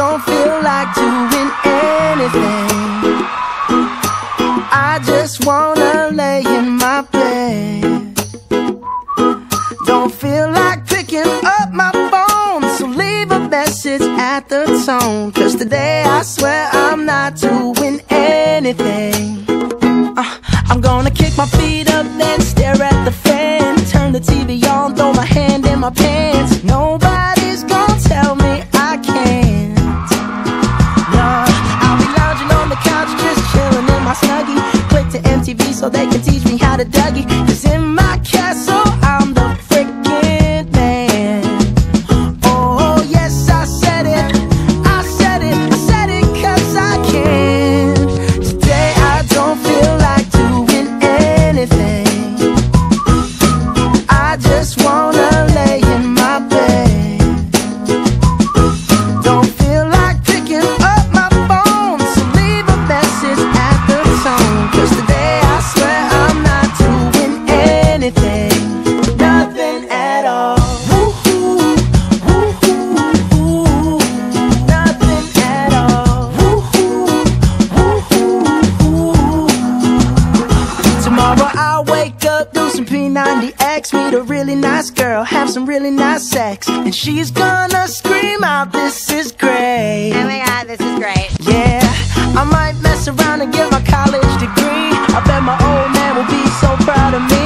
don't feel like doing anything. I just wanna lay in my bed. Don't feel like picking up my phone, so leave a message at the tone. Cause today I swear I'm not doing anything. Uh, I'm gonna kick my feet so they can teach me how to Dougie. Cause in my Tomorrow I'll wake up, do some P90X, meet a really nice girl, have some really nice sex, and she's gonna scream out, "This is great." Oh my god, this is great. Yeah, I might mess around and get my college degree. I bet my old man will be so proud of me.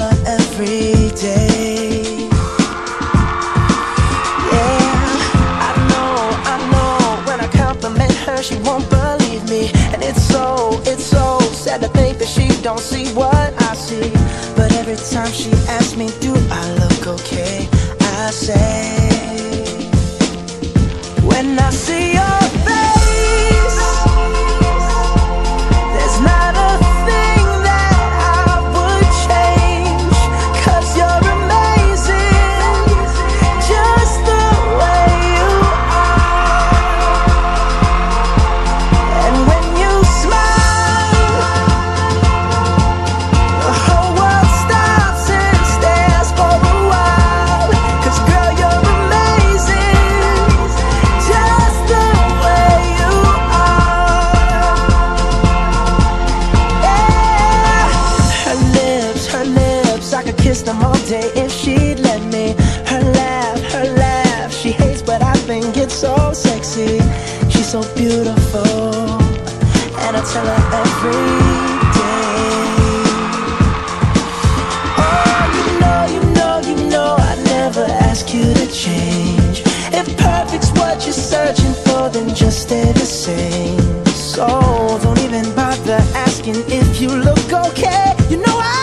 Her every day. Yeah, I know, I know. When I compliment her, she won't believe me, and it's so, it's so sad to think that she don't see what kiss them all day if she'd let me. Her laugh, her laugh, she hates, but I think it's so sexy. She's so beautiful, and I tell her every day. Oh, you know, you know, you know, I never ask you to change. If perfect's what you're searching for, then just stay the same. So don't even bother asking if you look okay. You know I.